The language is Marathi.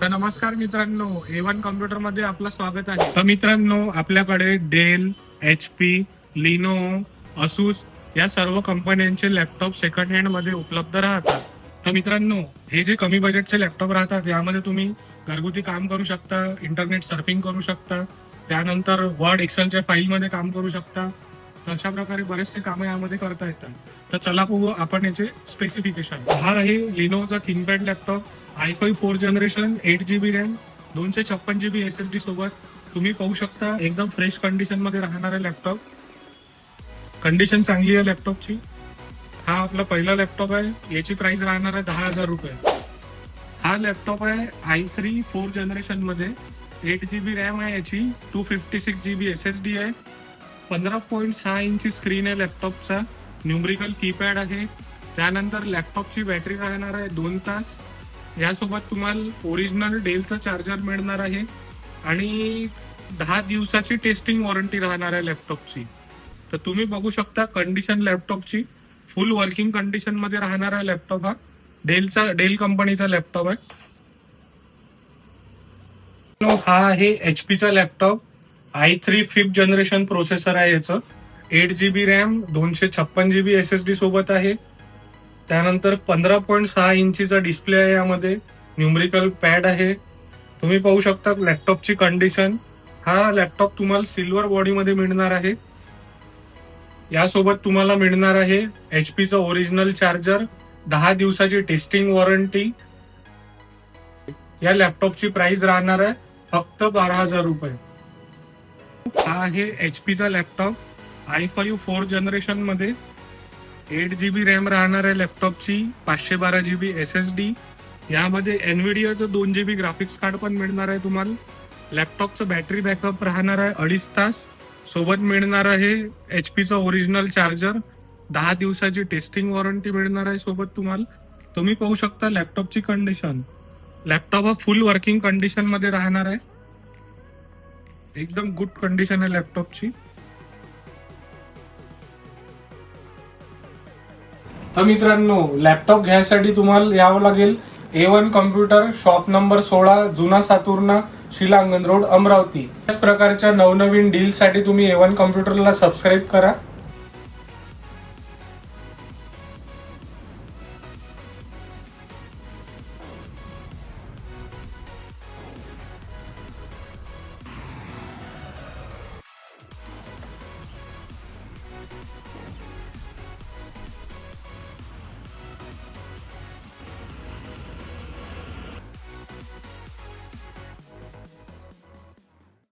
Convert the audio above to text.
तर नमस्कार मित्रांनो ए वन कॉम्प्युटरमध्ये आपलं स्वागत आहे. तर मित्रांनो आपल्याकडे Dell H P Lenovo Asus या सर्व कंपन्यांचे लॅपटॉप सेकंड हँडमध्ये उपलब्ध राहतात. तर मित्रांनो हे जे कमी बजेटचे लॅपटॉप राहतात यामध्ये तुम्ही घरगुती काम करू शकता इंटरनेट सर्फिंग करू शकता त्यानंतर वर्ड एक्सेलच्या फाईलमध्ये काम करू शकता. अशा प्रकारे बरेचसे कामं यामध्ये करता येतात. तर चला बघू आपण याचे स्पेसिफिकेशन हा आहे लिनोचा ThinkPad laptop I five four generation eight G B RAM दोनशे छप्पन G B S S D सोबत तुम्ही पाहू शकता एकदम फ्रेश कंडिशनमध्ये राहणारा लॅपटॉप कंडिशन चांगली आहे लॅपटॉपची हा आपला पहिला लॅपटॉप आहे. याची प्राइस राहणार आहे दहा हजार रुपये. हा लॅपटॉप आहे आय थ्री फोर जनरेशनमध्ये. एट जी बी रॅम आहे याची. Two fifty six G B S S D आहे. पंधरा पॉईंट सहा इंची स्क्रीन आहे लॅपटॉपचा न्यूमरिकल कीपॅड आहे. त्यानंतर लॅपटॉपची बॅटरी राहणार आहे दोन तास. यासोबत तुम्हाला ओरिजिनल डेलचा चार्जर मिळणार आहे आणि दहा दिवसाची टेस्टिंग वॉरंटी राहणार आहे लॅपटॉपची तर तुम्ही बघू शकता कंडिशन लॅपटॉपची फुल वर्किंग कंडिशनमध्ये राहणारा लॅपटॉप हा डेलचा डेल कंपनीचा लॅपटॉप आहे. हा आहे एच पीचा laptop i three fifth generation processor आहे याचं. एट जी बी रॅम दोनशे छप्पन G B S S D सोबत आहे. त्यानंतर पंधरा पॉईंट सहा इंचीचा डिस्प्ले आहे यामध्ये. न्यूमरिकल पॅड आहे. तुम्ही पाहू शकता लॅपटॉपची कंडिशन हा लॅपटॉप तुम्हाला सिल्वर बॉडीमध्ये मिळणार आहे. यासोबत तुम्हाला मिळणार आहे एच पीचं ओरिजिनल चार्जर दहा दिवसाची टेस्टिंग वॉरंटी या लॅपटॉपची प्राइस राहणार आहे फक्त बारा हजार रुपये. हा आहे एच पीचा लॅपटॉप आय फाईव्ह फोर जनरेशनमध्ये एट जी बी रॅम राहणार आहे लॅपटॉपची पाचशे बारा G B S S D यामध्ये एनव्हिडियाचं दोन जी बी ग्राफिक्स कार्ड पण मिळणार आहे तुम्हाला. लॅपटॉपचं बॅटरी बॅकअप राहणार आहे अडीच तास. सोबत मिळणार आहे एच पीचं ओरिजिनल चार्जर दहा दिवसाची टेस्टिंग वॉरंटी मिळणार आहे सोबत तुम्हाला. तुम्ही पाहू शकता लॅपटॉपची कंडिशन लॅपटॉप हा फुल वर्किंग कंडिशनमध्ये राहणार आहे. एकदम गुड कंडिशन आहे लॅपटॉपची तर मित्रांनो लॅपटॉप घ्यायसाठी तुम्हाला यावं लागेल. A one computer shop number सोळा जुना सातुर्णा शिलांगण रोड अमरावती. त्याच प्रकारच्या नवनवीन डीलसाठी तुम्ही ए वन कम्प्युटरला सबस्क्राईब करा.